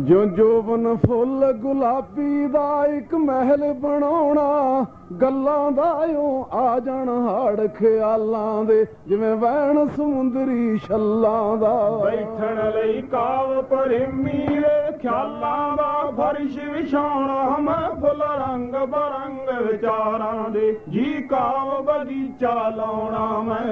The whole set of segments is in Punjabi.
ਜੋ ਜੋਬਨ ਫੁੱਲ ਗੁਲਾਬੀ ਦਾ ਇੱਕ ਮਹਿਲ ਬਣਾਉਣਾ ਗੱਲਾਂ ਦਾ ਓ ਆ ਜਾਣ ਹਾੜ ਖਿਆਲਾਂ ਦੇ ਜਿਵੇਂ ਵਹਿਣ ਸਮੁੰਦਰੀ ਛੱਲਾਂ ਦਾ। ਬੈਠਣ ਲਈ ਕਾਵ ਪ੍ਰੇਮੀ ਦੇ ਖਿਆਲਾਂ ਦਾ ਫਰਸ਼ ਵਿਛਾਉਣਾ ਮੈਂ ਫੁੱਲ ਰੰਗ ਬਰੰਗ ਵਿਚਾਰਾਂ ਦੇ ਜੀ ਕਾਵ ਬਗੀਚਾ ਲਾਉਣਾ ਮੈਂ।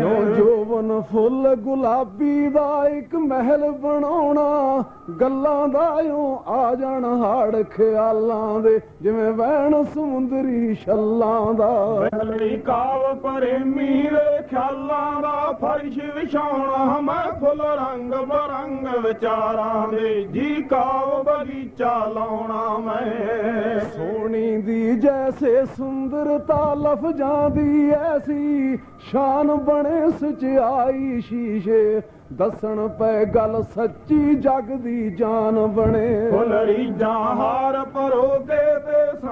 ਜੋ ਜੋਬਨ ਫੁੱਲ ਗੁਲਾਬੀ ਦਾ ਇੱਕ ਮਹਿਲ ਬਣਾਉਣਾ ਗੱਲਾਂ ਦਾ ਓ ਆ ਜਾਣ ਹਾੜ ਖਿਆਲਾਂ ਦੇ ਜਿਵੇਂ ਵਹਿਣ ਸਮੁੰਦਰੀ ਛੱਲਾਂ ਦਾ। ਲਈ ਕਾਵ ਪ੍ਰੇਮੀ ਦੇ ਖਿਆਲਾਂ ਦਾ ਫਰਸ਼ ਵਿਛਾਉਣਾ ਮੈਂ ਫੁੱਲ ਰੰਗ ਬਰੰਗ ਵਿਚਾਰਾਂ ਦੇ। ਜੀ ਕਾਵ ਬਗੀਚਾ ਲਾਉਣਾ ਮੈਂ। ਸੋਹਣੀ ਦੀ ਜੈਸੇ ਸੁੰਦਰਤਾ ਲਫ਼ਜ਼ਾਂ ਦੀ ਐਸੀ ਸ਼ਾਨ ਬਣੇ ਸਚਾਈ ਸ਼ੀਸ਼ੇ। ਦੱਸਣ ਪੈ ਗੱਲ ਸੱਚੀ ਜਗ ਦੀ ਜਾਨ ਬਣੇ। ਫੁੱਲਰੀ ਹਾਰ ਪਰੋਗੇ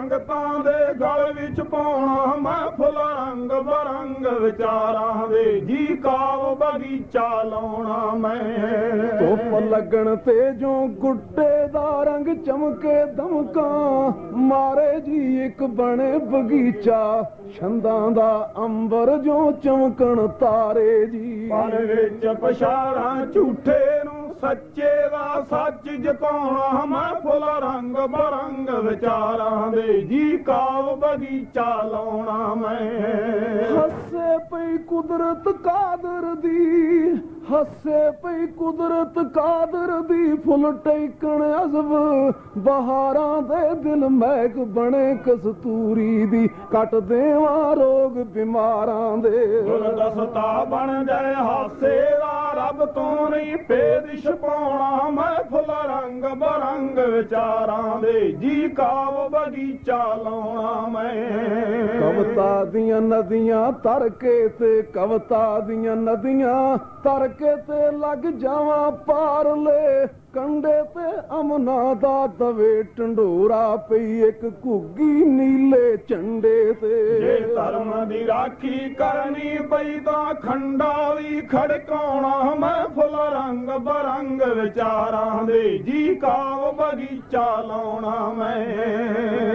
ਸੰਗਤਾਂ ਦੇ ਗਲ ਵਿੱਚ ਪਾਉਣਾ ਮੈਂ ਫੁੱਲ ਰੰਗ ਬਰੰਗ ਵਿਚਾਰਾਂ ਦੇ ਜੀ ਕਾਵ ਬਗੀਚਾ ਲਾਉਣਾ ਮੈਂ। ਧੁੱਪ ਲੱਗਣ ਤੇ ਜੋ ਗੁੱਟੇ ਦਾ ਰੰਗ ਚਮਕੇ ਦਮਕਾਂ ਮਾਰੇ ਜੀ ਇੱਕ ਬਣੇ ਬਗੀਚਾ ਛੰਦਾਂ ਦਾ ਅੰਬਰ ਜੋ ਚਮਕਣ ਤਾਰੇ ਜੀ। ਪਰ ਵਿੱਚ ਪਛਾੜਾਂ ਝੂਠੇ ਨੂੰ ਸੱਚੇ ਦਾ ਸੱਚ ਜਤਾਉਣਾ ਮੈਂ ਫੁੱਲ ਰੰਗ ਬਰੰਗ ਵਿਚਾਰਾਂ ਦੇ। ਜੀ ਕਾਵ ਬਗੀਚਾ ਲਾਉਣਾ ਮੈਂ। ਹੱਸੇ ਪਈ ਕੁਦਰਤ ਕਾਦਰ ਦੀ, ਹੱਸੇ ਪਈ ਕੁਦਰਤ ਕਾਦਰ ਦੀ। ਫੁੱਲ ਟੇਕਣ ਅਜ਼ਬ ਬਹਾਰਾਂ ਦੇ ਦਿਲ ਮਹਿਕ ਬਣੇ ਕਸਤੂਰੀ ਦੀ। ਕੱਟ ਦੇਵਾਂ ਰੋਗ ਬਿਮਾਰਾਂ ਦੇ। ਗੁਲਦਸਤਾ ਬਣ ਜਾਏ ਹਾਸੇ ਦਾ ਰੱਬ ਤੋਂ ਨਹੀਂ ਭੇਦ ਛਪਾਉਣਾ ਮੈਂ ਫੁੱਲ ਰੰਗ ਬਰੰਗ ਵਿਚਾਰਾਂ ਦੇ। ਜੀ ਕਾਵ ਬਗੀਚਾ ਲਾਉਣਾ ਮੈਂ। ਕਵਤਾ ਦੀਆਂ ਨਦੀਆਂ ਤਰ ਕੇ ਤੇ ਕਵਤਾ ਦੀਆਂ ਨਦੀਆਂ ਤਰ ਕੇ ਤੇ ਲੱਗ ਜਾਵਾਂ ਪਾਰ ਲੈ ਕੰਡੇ ਤੇ ਅਮਨਾ ਦਾ ਦਵੇ ਢੰਡੋਰਾ ਪਈ ਇੱਕ ਘੁੱਗੀ ਨੀਲੇ ਝੰਡੇ ਜੇ ਤੇ ਧਰਮ ਦੀ ਰਾਖੀ ਕਰਨੀ ਪਈ ਤਾਂ ਖੰਡਾ ਵੀ ਖੜਕਾਉਣਾ ਮੈਂ ਫੁੱਲ ਰੰਗ ਬਰੰਗ ਵਿਚਾਰਾਂ ਦੇ ਜੀ ਕਾਵ ਬਗੀਚਾ ਲਾਉਣਾ ਮੈਂ।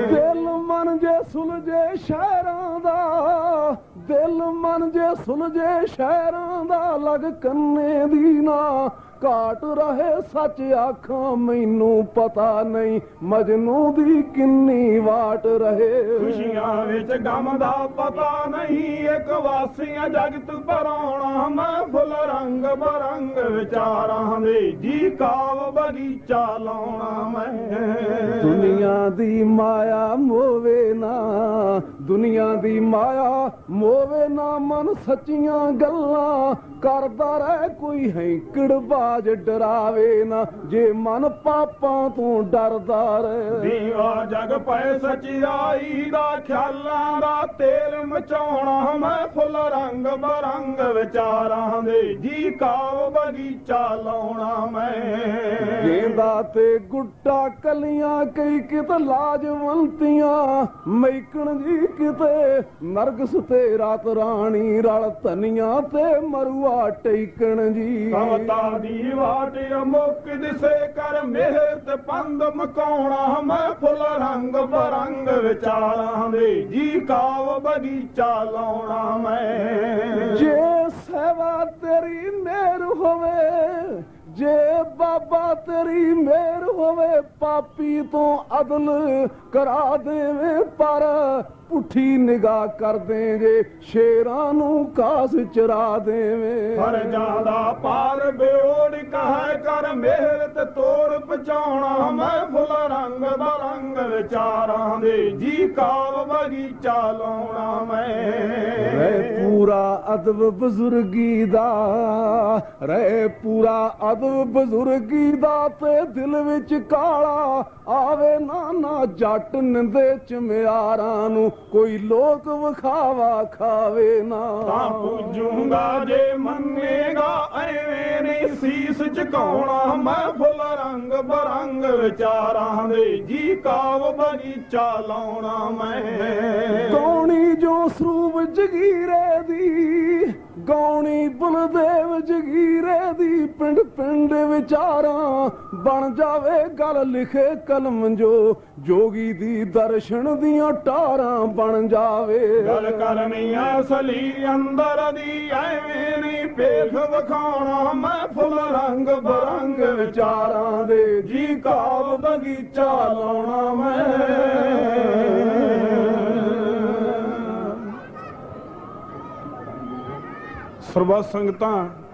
ਦਿਲ ਮਨ ਜੇ ਸੁਲਝੇ ਸ਼ਹਿਰਾਂ ਦਾ, ਦਿਲ ਮਨ ਜੇ ਸੁਲਝੇ ਸ਼ਹਿਰਾਂ ਦਾ, ਲਗ ਕੰਨੇ ਦੀ ਨਾ ਘਾਟ ਰਹੇ ਸੱਚ ਆਖਾਂ ਮੈਨੂੰ ਪਤਾ ਨਹੀਂ ਮਜਨੂ ਦੀ ਕਿੰਨੀ ਵਾਟ ਰਹੇ। ਖੁਸ਼ੀਆਂ ਵਿੱਚ ਗਮ ਦਾ ਪਤਾ ਨਹੀਂ ਇੱਕ ਵਾਸੀਆਂ ਜਗਤ ਭਰਾਉਣਾ ਮੈਂ ਫੁੱਲ ਰੰਗ ਬਰੰਗ ਵਿਚਾਰਾਂ ਦੇ ਜੀ ਕਾਵ ਬਗੀਚਾ ਲਾਉਣਾ ਮੈਂ। ਦੁਨੀਆ ਦੀ ਮਾਇਆ ਮੋਵੇ ਨਾ ਦੁਨੀਆ ਦੀ ਮਾਇਆ ਮੋਵੇ ਨਾ ਮਨ ਸੱਚੀਆਂ ਗੱਲਾਂ ਕਰਦਾ ਰਹਿ ਕੋਈ ਹੈਂਕੜ ਬਾਜ ਡਰਾਵੇ ਨਾ ਜੇ ਮਨ ਪਾਪਾਂ ਤੋਂ ਡਰਦਾ ਰਹੇ। ਦੀਵਾ ਜਗ ਪੈ ਸਚਾਈ ਦਾ ਖਿਆਲਾਂ ਦਾ ਤੇਲ ਮਚਾਉਣਾ ਮੈਂ ਫੁੱਲ ਰੰਗ ਬਰੰਗ ਵਿਚਾਰਾਂ ਦੇ ਜੀ ਕਾਵ ਬਗੀਚਾ ਲਾਉਣਾ ਮੈਂ। ਗੇਂਦਾ ਤੇ ਗੁੱਟਾ ਕਲੀਆਂ ਕਈ ਕਿਤ ਲਾਜਵੰਤੀਆਂ ਮੈਕਣ ਜੀ ਕਿਤੇ ਨਰਗਸ ਤੇ ਰਾਤ ਰਾਣੀ ਰਲ ਧਨੀਆਂ ਤੇ ਮਰੂਆ ਟੇਕਣ ਜੀ। ਕਵਤਾ ਦੀ ਵਾਟ ਅਮੁਕ ਦਿਸੇ ਕਰ ਮਿਹਰ ਤੇ ਪੰਦ ਮਕਾਉਣਾ ਮੈਂ ਫੁੱਲ ਰੰਗ ਬਰੰਗ ਵਿਚਾਰਾਂ ਦੇ। ਜੀ ਕਾਵ ਬਗੀਚਾ ਲਾਉਣਾ ਮੈਂ। ਜੇ ਸੇਵਾ ਤੇਰੀ ਮੇਰ ਹੋਵੇ ਜੇ ਬਾਬਾ ਤੇਰੀ ਮੇਰ ਹੋਵੇ, ਪਾਪੀ ਤੋਂ ਅਦਲ ਕਰਾ ਦੇਵੇ, ਪਰ ਪੁੱਠੀ ਨਿਗਾਹ ਕਰ ਦੇਗੇ, ਸ਼ੇਰਾਂ ਨੂੰ ਕਾਸ ਚਰਾ ਦੇਵੇ। ਫਰਜ਼ਾਂ ਦਾ ਪਾਰ ਬਿਓੜ ਕਹੈ ਕਰ ਮਿਹਰ ਤੇ ਤੋੜ ਪਹੁੰਚਾਉਣਾ ਮੈਂ ਵਿਚਾਰਾਂ ਦੇ ਜੀ ਕਾਵ ਬਗੀਚਾ ਲਾਉਣਾ ਮੈਂ। ਰਹਿ ਪੂਰਾ ਅਦਬ ਬਜ਼ੁਰਗੀ ਦਾ ਰਹਿ ਪੂਰਾ ਅਦਬ ਬਜ਼ੁਰਗੀ ਦਾ ਤੇ ਦਿਲ ਵਿੱਚ ਕਾਲਾ ਆਵੇ ਨਾ ਨਾ ਜੱਟ ਨਿੰਦੇ ਚਮਿਆਰਾਂ ਨੂੰ ਕੋਈ ਲੋਕ ਵਿਖਾਵਾ ਖਾਵੇ ਨਾ। ਤਾਂ ਪੂਜੂਗਾ ਜੇ ਮੰਨੇਗਾ ਐਵੇਂ ਨਹੀਂ ਸੀਸ ਝੁਕਾਉਣਾ ਮੈਂ ਫੁੱਲ ਰੰਗ ਬਰੰਗ ਵਿਚਾਰਾਂ ਦੇ ਜੀ ਕਾਵ ਬਗੀਚਾ ਲਾਉਣਾ ਮੈਂ। ਕੌਣੀ ਜੋ ਸਰੂਪ ਜਗੀਰੇ ਦੀ। ਗਾਉਣੀ ਬਲਦੇਵ ਜਗੀਰੇ ਦੀ ਪਿੰਡ ਪਿੰਡ ਵਿਚਾਰਾਂ ਬਣ ਜਾਵੇ ਗੱਲ ਲਿਖੇ ਕਲਮ ਜੋ, ਜੋਗੀ ਦੀ ਦਰਸ਼ਨ ਦੀਆਂ ਟਾਰਾਂ ਬਣ ਜਾਵੇ। ਗੱਲ ਕਰਨੀ ਅਸਲੀ ਅੰਦਰ ਦੀ, ਐਵੇਂ ਨਹੀਂ ਪੇਖ ਵਿਖਾਉਣਾ ਮੈਂ ਫੁੱਲ ਰੰਗ ਬਰੰਗ ਵਿਚਾਰਾਂ ਦੇ। ਜੀ ਕਾਬ ਬਗੀਚਾ ਲਾਉਣਾ ਮੈਂ। ਸਰਬੱਤ ਸੰਗਤਾਂ